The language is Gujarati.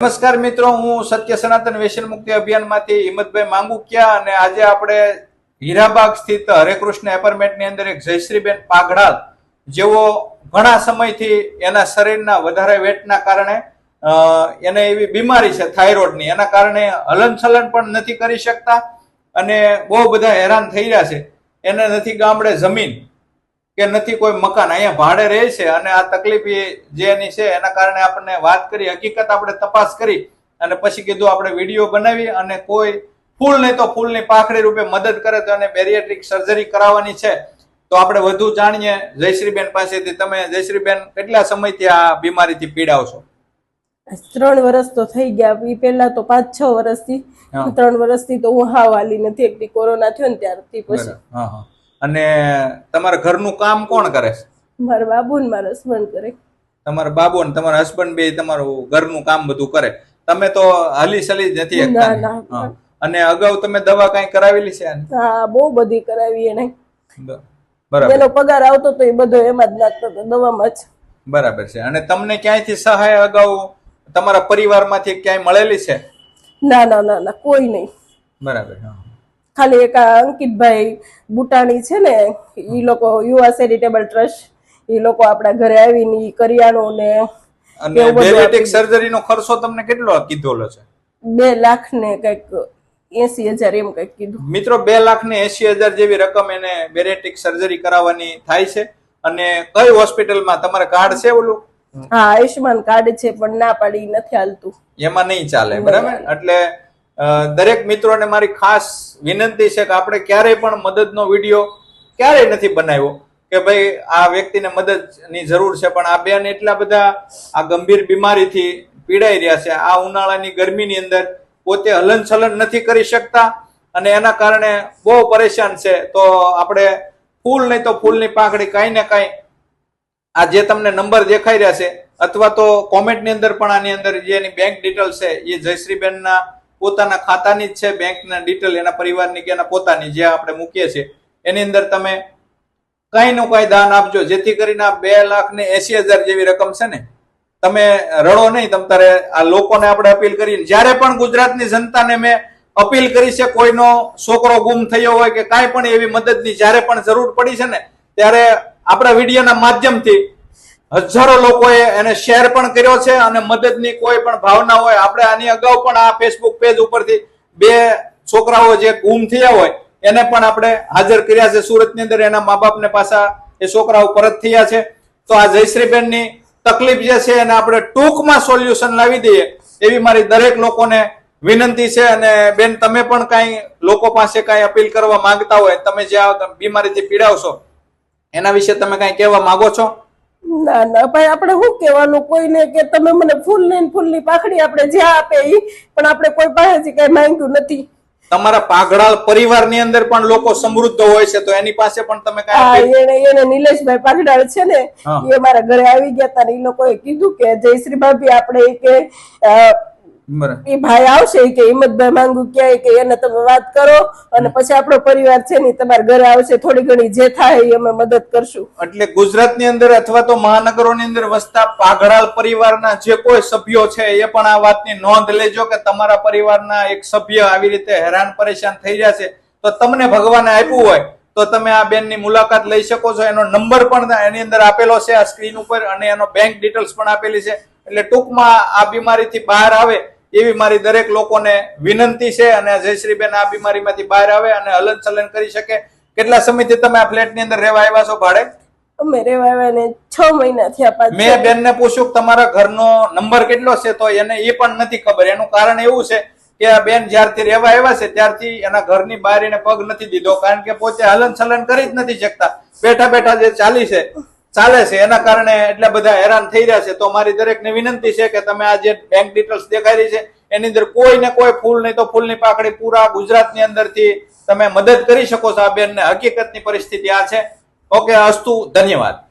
નમસ્કાર મિત્રો, હું સત્ય સનાતન વ્યસન મુક્તિ અભિયાનમાંથી હિંમતભાઈ માંગુકિયા અને આજે આપણે હીરાબાગ સ્થિત હરેકૃષ્ણ એપાર્ટમેન્ટની અંદર એક જયશ્રીબેન પાઘડાલ જેઓ ઘણા સમયથી એના શરીરના વધારે વેટના કારણે એને એવી બીમારી છે થાઇરોઇડની. એના કારણે હલનચલન પણ નથી કરી શકતા અને બહુ બધા હેરાન થઈ રહ્યા છે. એને નથી ગામડે જમીન કે નથી કોઈ મકાન અહીંયા ભાડે રહે છે અને આ તકલીફ જેની જે એની છે એના કારણે આપણને વાત કરી હકીકત આપણે તપાસ કરી અને પછી કીધું આપણે વીડિયો બનાવી અને કોઈ ફૂલ નહીં તો ફૂલની પાખડી રૂપે મદદ કરે તો એને બેરિયાટ્રિક સર્જરી કરાવવાની છે. તો આપણે વધુ જાણીએ જયશ્રીબેન પાસેથી. તમે જયશ્રીબેન કેટલા સમયથી આ બીમારીથી પીડાવ છો ત્રણ વર્ષ તો થઈ ગયા. એ પહેલા તો પાંચ છ વર્ષથી. ત્રણ વર્ષથી તો હું હાવ વાલી નથી. એક કોરોના થયો ને ત્યારથી પછી. અને તમારા ઘરનું કામ કોણ કરે છે મારા બાબુ ને મારા હસબન્ડ કરે તમારા બાબુ ને તમારા હસબન્ડ બે તમારું ઘરનું કામ બધું કરે તમે તો હલી સલી જ નથી શકતા ને? ના, ના. હા. અને અગાઉ તમે દવા કઈ કરાવેલી છે આની? હા બહુ બધી કરાવી એને બ- બરાબર એનો પગાર આવતો તો એ બધો એમાં જ નાખતો હતો દવામાં જ બરાબર છે અને તમને ક્યાંયથી સહાય અગાઉ તમારા પરિવારમાંથી ક્યાંય મળેલી છે ના ના ના ના કોઈ નહીં બરાબર હા. ખાલી એક અંકિતભાઈ બુટાણી છે ને એ લોકો યુવા ચેરિટેબલ ટ્રસ્ટ એ લોકો આપણા ઘરે આવીને એ કરિયાણું ને અને સર્જરીનો ખર્ચો તમને કેટલો કીધોલો છે? બે લાખ ને કંઈક એસી હજાર એમ કંઈક કીધું. મિત્રો બે લાખ ને એસી હજાર જેવી રકમ એને બેરેટિક સર્જરી કરાવવાની થાય છે. અને કઈ હોસ્પિટલમાં તમારે કાર્ડ છે ઓલું? હા આયુષ્માન કાર્ડ છે પણ ના પાડી નથી હાલતું. એમાં નહીં ચાલે બરાબર? એટલે દરેક મિત્રોને મારી ખાસ વિનંતી છે કે આપણે ક્યારેય પણ મદદનો વીડિયો ક્યારેય નથી બનાવ્યો. કે ભાઈ, આ વ્યક્તિને મદદની જરૂર છે, પણ આ બેન એટલા બધા આ ગંભીર બીમારીથી પીડાઈ રહ્યા છે. આ ઉનાળાની ગરમીની અંદર પોતે હલનચલન નથી કરી શકતા અને એના કારણે બહુ પરેશાન છે. તો આપણે ફૂલ નહીં તો ફૂલની પાંખડી કાંઈ ને કાંઈ આ જે તમને નંબર દેખાઈ રહ્યા છે, અથવા તો કોમેન્ટની અંદર પણ આની અંદર જે એની બેંક ડિટેલ છે, એ જયશ્રીબેનના પોતાના ખાતાની જ છે, બેંકના ડિટેલ એના પરિવારની કે એના પોતાની જે આપણે મૂકીએ છીએ. એની અંદર તમે કઈ નું કઈ દાન આપજો, જેથી કરીને આ બે લાખ ને એસી હજાર જેવી રકમ છે ને, તમે રડો નહીં, તમ તારે આ લોકોને આપણે અપીલ કરીએ જ્યારે પણ ગુજરાતની જનતાને મેં અપીલ કરી છે, કોઈનો છોકરો ગુમ થયો હોય કે કાંઈ પણ એવી મદદની જ્યારે પણ જરૂર પડી છે ને, ત્યારે આપણા વિડીયોના માધ્યમથી હજારો લોકોએ એને શેર પણ કર્યો છે અને મદદની કોઈ પણ ભાવના હોય, આપણે આની અગાઉ પણ આ ફેસબુક પેજ ઉપરથી બે છોકરાઓ જે ગુમ થયા હોય, એને પણ આપણે હાજર કર્યા છે. સુરતની અંદર એના મા બાપને પાછા એ છોકરાઓ પરત થયા છે. તો આ જયશ્રીબેનની તકલીફ જે છે એને આપણે ટૂંકમાં સોલ્યુશન લાવી દઈએ, એવી મારી દરેક લોકોને વિનંતી છે. અને બેન, તમે પણ કાંઈ લોકો પાસે કાંઈ અપીલ કરવા માંગતા હોય, તમે જે બીમારીથી પીડાવશો એના વિશે તમે કાંઈ કહેવા માંગો છો? ના ના ભાઈ આપણે શું કહેવાનું? કોઈને કે તમે મને ફૂલ ને ફૂલની પાખડી આપણે જ્યાં આપે ઈ પણ આપણે કોઈ પાસેથી કઈ માંગ્યું નથી. તમારા પાઘડાલ પરિવારની અંદર પણ લોકો સમૃદ્ધ હોય છે તો એની પાસે પણ તમે હા એને એને નિલેશભાઈ પાગડાળ છે ને એ મારા ઘરે આવી ગયા હતા ને એ લોકોએ કીધું કે જયશ્રી ભાભી આપણે કે. એ ભાઈ આવશે કે હિંમતભાઈ માંગુ ક્યાંય કે એને તમે વાત કરો અને પછી આપણો પરિવાર છે ને તમારા ઘરે આવશે થોડી ઘણી જે થાય એ અમે મદદ કરશું. એટલે ગુજરાતની અંદર અથવા તો મહાનગરોની અંદર વસતા પાઘડાલ પરિવારના જે કોઈ સભ્યો છે એ પણ આ વાતની નોંધ લેજો કે તમારા પરિવારના એક સભ્ય આવી રીતે હેરાન પરેશાન થઈ રહ્યા છે. તો તમને ભગવાને આપ્યું હોય તો તમે આ બેનની મુલાકાત લઈ શકો છો. એનો નંબર પણ એની અંદર આપેલો છે આ સ્ક્રીન ઉપર અને એનો બેંક ડિટેલ્સ પણ આપેલી છે. એટલે ટૂંકમાં આ બીમારીથી બહાર આવે એવી મારી દરેક લોકોને વિનંતી છે અને જયશ્રીબેન આ બીમારીમાંથી બહાર આવે અને હલન ચલન કરી શકે. કેટલા સમયથી તમે આ ફ્લેટની અંદર રહેવા આવ્યા છો ભાડે? અમે રહેવા આવ્યા ને છ મહિના થયા મેં બેનને પૂછ્યું કે તમારા ઘરનો નંબર કેટલો છે તો એને એ પણ નથી ખબર. એનું કારણ એવું છે કે આ બેન જ્યારથી રહેવા આવ્યા છે ત્યારથી એના ઘરની બહાર એને પગ નથી દીધો. કારણ કે પોતે હલન ચલન કરી જ નથી શકતા. બેઠા બેઠા જે ચાલી છે ચાલે છે. એના કારણે એટલા બધા હેરાન થઈ રહ્યા છે. તો મારી દરેકને વિનંતી છે કે તમે આ જે બેંક ડિટેલ્સ દેખાઈ રહી છે, એની અંદર કોઈ ને કોઈ ફૂલ નહીં તો ફૂલની પાકડી પૂરા ગુજરાતની અંદરથી તમે મદદ કરી શકો છો આ બેનને. હકીકતની પરિસ્થિતિ આ છે. ઓકે, અસ્તુ, ધન્યવાદ.